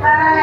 Bye.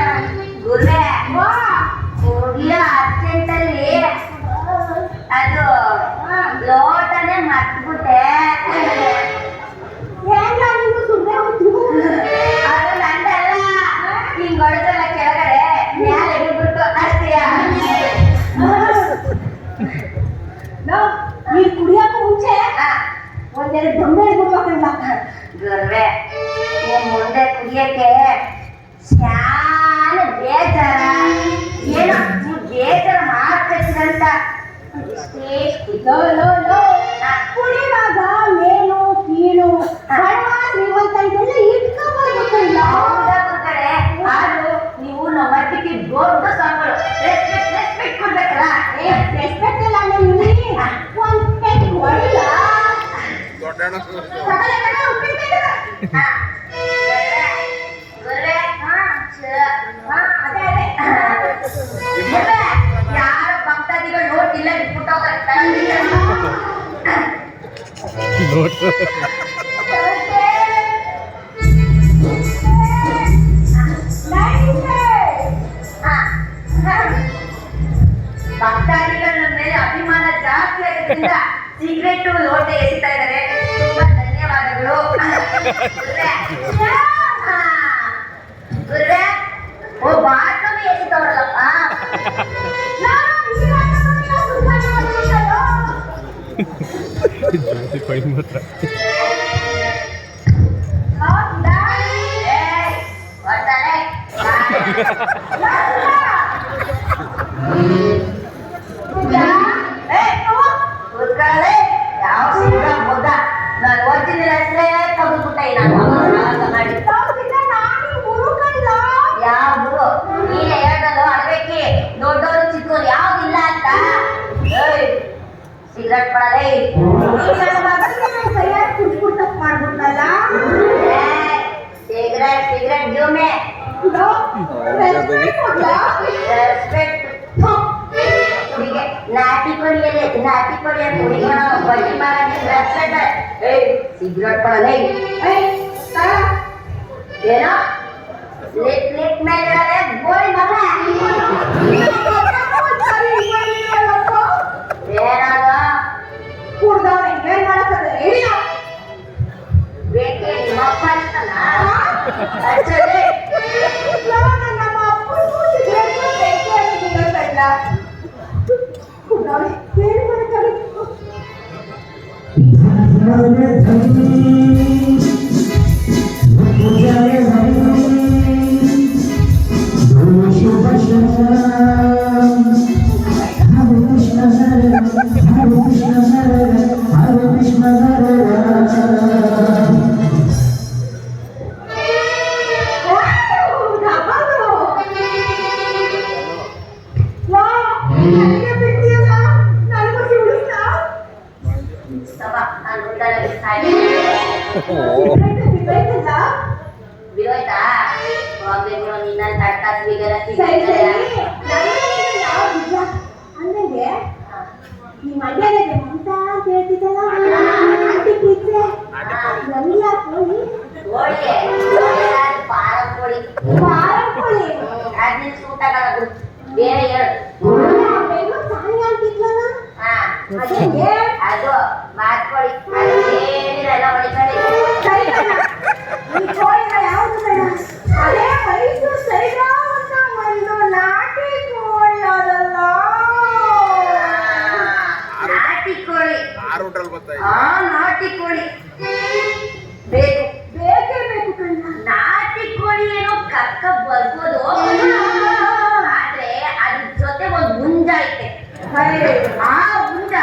ಭಕ್ತಾದಿಗಳ ಮೇಲೆ ಅಭಿಮಾನ ಜಾಸ್ತಿ ಆಗಿದ್ದರಿಂದ ಸಿಗರೇಟು ಲೋಟೆ ಎಸಿತಾ ಇದ್ದಾರೆ. ಓ ಬಾಟ್ಲಲ್ಲಿ ಎಲ್ಲಿದ್ದವರಲ್ಲಪ್ಪ ಜಾಸ್ತಿ ಕಡಿಮೆ ಮಾತ್ರ ಮಾಡ್ತಾರೆ ನನ್ನ ಮಗನಿಗೆ ಸರಿಯಾಗಿ ಕುಟ್ಬಿಟ್ಟಕ್ ಮಾಡ್ಬಿಟ್ನಲ್ಲ ಸಿಗರೆಟ್ ಸಿಗರೆಟ್ ಜೂಮೆ ರೆಸ್ಪೆಕ್ಟ್ ನಾಟಿ ಕೊಡಿಯಲ್ಲಿ ನಾಟಿ ಕೊಡಿಯ ಕುಡಿಯೋಣ ಬಲಿ ಮಾರಾಟ ರೆಸ್ಪೆಕ್ಟ್ ಏಯ್ ಸಿಗರೆಟ್ ಕೊಡಲ್ಲ ಏಯ್ ಏನೋ ಲಿಪ್ ಲಿಪ್ ಮೇಲೆ ಗೋರಿ ಮಗಳ ಹಂಗಂಗೆ ಈ ಮಧ್ಯಾಹ್ನಕ್ಕೆ ಅಂತ ಕೇಳ್ತಿದ್ದಲ್ಲ ಎಲ್ಲ ಹೋಗಿ ಪಾರಕೋಳಿ ಪಾರಕೋಳಿ ಅದನ್ನ ಸೂಟ ಬೇರೆ ಹೇಳು ಸಾಯಿ ಅಂತಿದ್ಲಲ್ಲ ಅದೇ ಆ ರೋಡ್ರಲ್ಲಿ ಬರ್ತಾ ಇದೆ. ಆ ನಾಟಿ ಕೋಳಿ. ಬೇಕು, ಬೇಕೇ ಬೇಕು ಕಣ್ಣ. ನಾಟಿ ಕೋಳಿ ಏನೋ ಕಕ್ಕ ಬರ್ಬೋದು. ಆದ್ರೆ ಅದ್ರ ಜೊತೆ ಒಂದು ಮುಂಜ ಐತೆ. ಆ ಮುಂಜ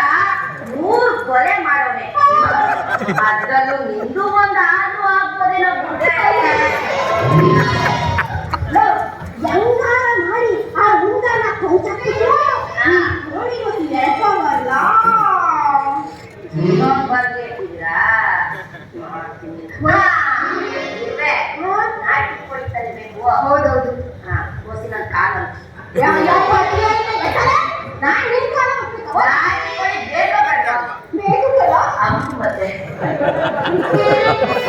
ಮೂರು ಕೊಲೆ ಮಾಡೋನೆ. ಅದರಲ್ಲೂ ನಿಂದು ಒಂದ? Thank you.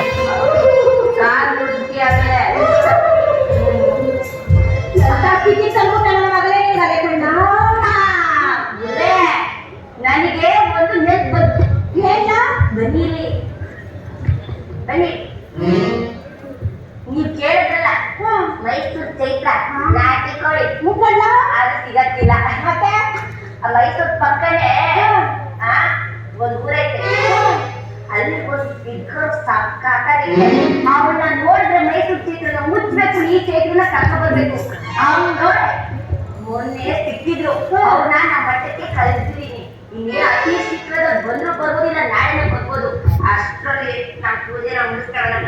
ಸಕ್ಕತ್ತಾಗಿದೆ ಅವಳನ್ನ ನೋಡಿದ್ರೆ ಮೈಸೂರು ಚಿತ್ರದ ಮುಚ್ಚಬೇಕು ಈ ಚೈತ್ರನ ಕರ್ಕ ಬರ್ಬೇಕು ಅವ್ನು ನೋಡ್ರೆ ಮೊನ್ನೆ ಸಿಕ್ಕಿದ್ರು. ಅವ್ರನ್ನ ನಮ್ಮ ಮಟ್ಟಕ್ಕೆ ಕಳಿಸ್ತೀನಿ. ಇನ್ನೇ ಅತಿ ಚಿತ್ರದ ಬಂದ್ರು ಬರ್ಬೋದಿಲ್ಲ ನಾಳೆನೇ ಬರ್ಬೋದು. ಅಷ್ಟರಲ್ಲಿ ನಾನು ಪೂಜೆನ ಮುಗಿಸ್ತಾರಲ್ಲ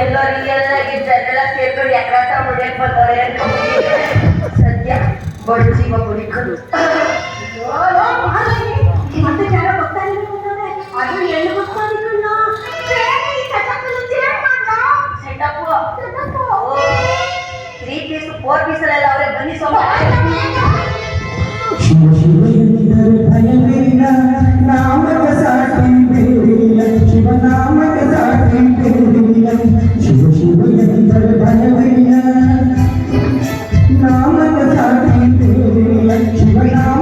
ಎಲ್ಲೋ ರಿಯಲ್ ಆಗಿ ಜಗಳ ಸೇರ್ಕೊಂಡು ಎಕರಾತ ಮುಡಿಯಕ್ ಬರ್ತಾರೆ ಸದ್ಯ ಬಡ್ಜಿಗ ಮುಡಿಕೊಂಡು ತ್ರೀ ಪೀಸ್ ಫೋರ್ ಪೀಸಲ್ಲೆಲ್ಲ ಅವರೇ ಬನ್ನಿ ಸೊಮ್ಮ Thank you.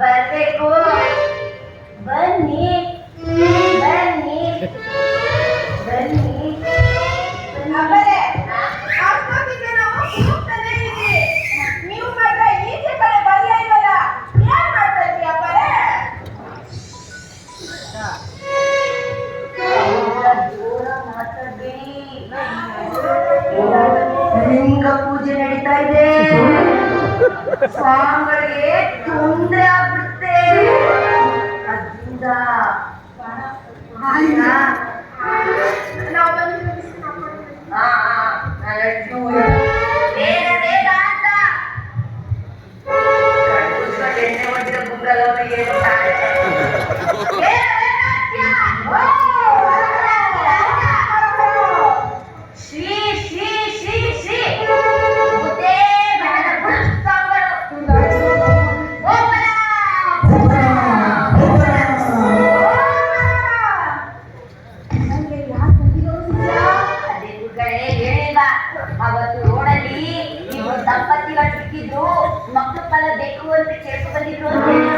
ಬರಬೇಕು ಬನ್ನಿ ಬನ್ನಿ ಬನ್ನಿ ನಿಂಗ ಪೂಜೆ ನಡೀತಾ ಇದೆ சாம்பலே துண்டாபுத்தே அதுதா ஆனா நான் வந்து நான்